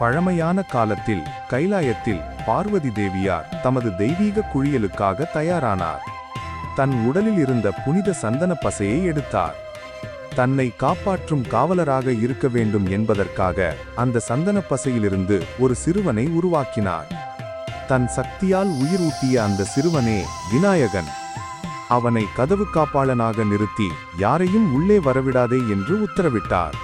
பழமையான காலத்தில் கைலாயத்தில் பார்வதி தேவியார் தமது தெய்வீக குழியலுக்காக தயாரானார். தன் உடலில் இருந்த புனித சந்தன பசையை எடுத்தார். தன்னை காப்பாற்றும் காவலராக இருக்க வேண்டும் என்பதற்காக அந்த சந்தன பசையிலிருந்து ஒரு சிறுவனை உருவாக்கினார். தன் சக்தியால் உயிர் ஊட்டிய அந்த சிறுவனே விநாயகன். அவனை கதவு காப்பாளனாக நிறுத்தி யாரையும் உள்ளே வரவிடாதே என்று உத்தரவிட்டார்.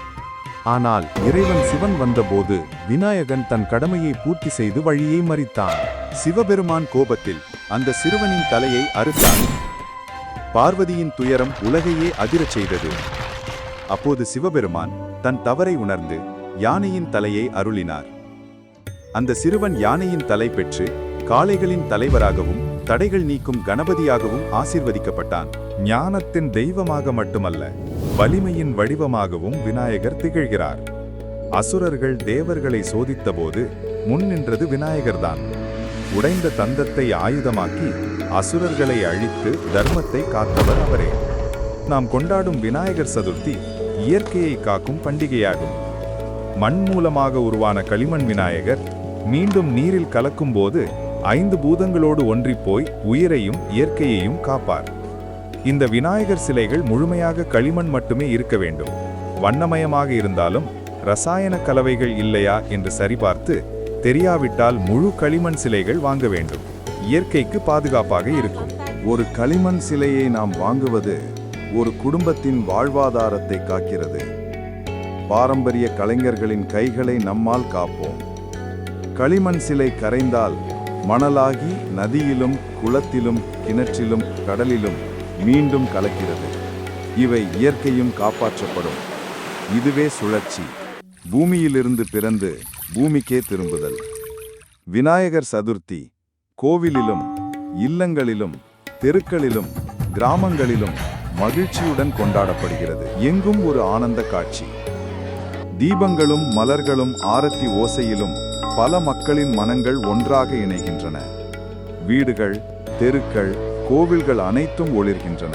ஆனால் இறைவன் சிவன் வந்தபோது விநாயகன் தன் கடமையை பூர்த்தி செய்து வழியை மறித்தான். சிவபெருமான் கோபத்தில் அந்த சிறுவனின் தலையை அறுத்தான். பார்வதியின் துயரம் உலகையே அதிரச் செய்தது. அப்போது சிவபெருமான் தன் தவறை உணர்ந்து யானையின் தலையை அருளினார். அந்த சிறுவன் யானையின் தலை பெற்று காளைகளின் தலைவராகவும் தடைகள் நீக்கும் கணபதியாகவும் ஆசீர்வதிக்கப்பட்டான். ஞானத்தின் தெய்வமாக மட்டுமல்ல வலிமையின் வடிவமாகவும் விநாயகர் திகழ்கிறார். அசுரர்கள் தேவர்களை சோதித்தபோது முன் நின்றது விநாயகர்தான். உடைந்த தந்தத்தை ஆயுதமாக்கி அசுரர்களை அழித்து தர்மத்தை காத்தவர் அவரே. நாம் கொண்டாடும் விநாயகர் சதுர்த்தி இயற்கையை காக்கும் பண்டிகையாகும். மண் மூலமாக உருவான களிமண் விநாயகர் மீண்டும் நீரில் கலக்கும்போது ஐந்து பூதங்களோடு ஒன்றிப்போய் உயிரையும் இயற்கையையும் காப்பார். இந்த விநாயகர் சிலைகள் முழுமையாக களிமண் மட்டுமே இருக்க வேண்டும். வண்ணமயமாக இருந்தாலும் ரசாயன கலவைகள் இல்லையா என்று சரிபார்த்து தெரியாவிட்டால் முழு களிமண் சிலைகள் வாங்க வேண்டும். இயற்கைக்கு பாதுகாப்பாக இருக்கும். ஒரு களிமண் சிலையை நாம் வாங்குவது ஒரு குடும்பத்தின் வாழ்வாதாரத்தை காக்கிறது. பாரம்பரிய கலைஞர்களின் கைகளை நம்மால் காப்போம். களிமண் சிலை கரைந்தால் மணலாகி நதியிலும் குளத்திலும் கிணற்றிலும் கடலிலும் மீண்டும் கலக்கிறது. இவை இயற்கையும் காப்பாற்றப்படும். இதுவே சுழற்சி. பூமியிலிருந்து பிறந்து பூமிக்கே திரும்புதல். விநாயகர் சதுர்த்தி. கோவிலிலும் இல்லங்களிலும் தெருக்களிலும் கிராமங்களிலும் மகிழ்ச்சியுடன் கொண்டாடப்படுகிறது. எங்கும் ஒரு ஆனந்த காட்சி. தீபங்களும் மலர்களும் ஆரத்தி ஓசையிலும் பல மக்களின் மனங்கள் ஒன்றாக இணைகின்றன. வீடுகள் தெருக்கள் கோவில்கள் அனைத்தும் ஒளிர்கின்றன.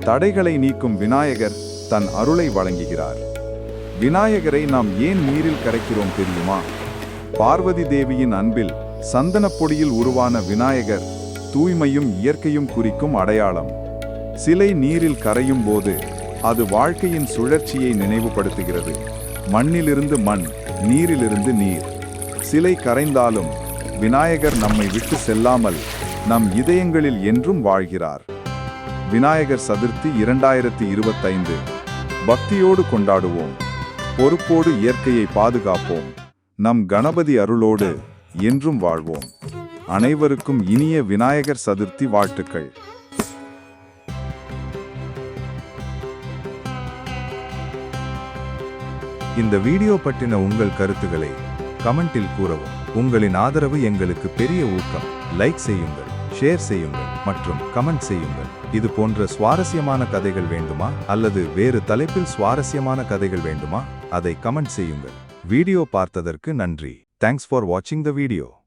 தடைகளை நீக்கும் விநாயகர் தன் அருளை வழங்குகிறார். விநாயகரை நாம் ஏன் நீரில் கரைக்கிறோம் தெரியுமா? பார்வதி தேவியின் அன்பில் சந்தனப் பொடியில் உருவான விநாயகர் தூய்மையும் இயற்கையும் குறிக்கும் அடையாளம். சிலை நீரில் கரையும் போது அது வாழ்க்கையின் சுழற்சியை நினைவுபடுத்துகிறது. மண்ணிலிருந்து மண் நீரிலிருந்து நீர். சிலை கரைந்தாலும் விநாயகர் நம்மை விட்டு செல்லாமல் நம் இதயங்களில் என்றும் வாழ்கிறார். விநாயகர் சதுர்த்தி இரண்டாயிரத்தி இருபத்தைந்து. பக்தியோடு கொண்டாடுவோம். பொறுப்போடு இயற்கையை பாதுகாப்போம். நம் கணபதி அருளோடு என்றும் வாழ்வோம். அனைவருக்கும் இனிய விநாயகர் சதுர்த்தி வாழ்த்துக்கள். இந்த வீடியோ பற்றின உங்கள் கருத்துக்களை கமெண்டில் கூறவும். உங்களின் ஆதரவு எங்களுக்கு பெரிய ஊக்கம். லைக் செய்யுங்கள். ஷேர் செய்யுங்கள் மற்றும் கமெண்ட் செய்யுங்கள். இது போன்ற சுவாரஸ்யமான கதைகள் வேண்டுமா? அல்லது வேறு தலைப்பில் சுவாரஸ்யமான கதைகள் வேண்டுமா? அதை கமெண்ட் செய்யுங்கள். வீடியோ பார்த்ததற்கு நன்றி. தேங்க்ஸ் ஃபார் வாட்சிங் த வீடியோ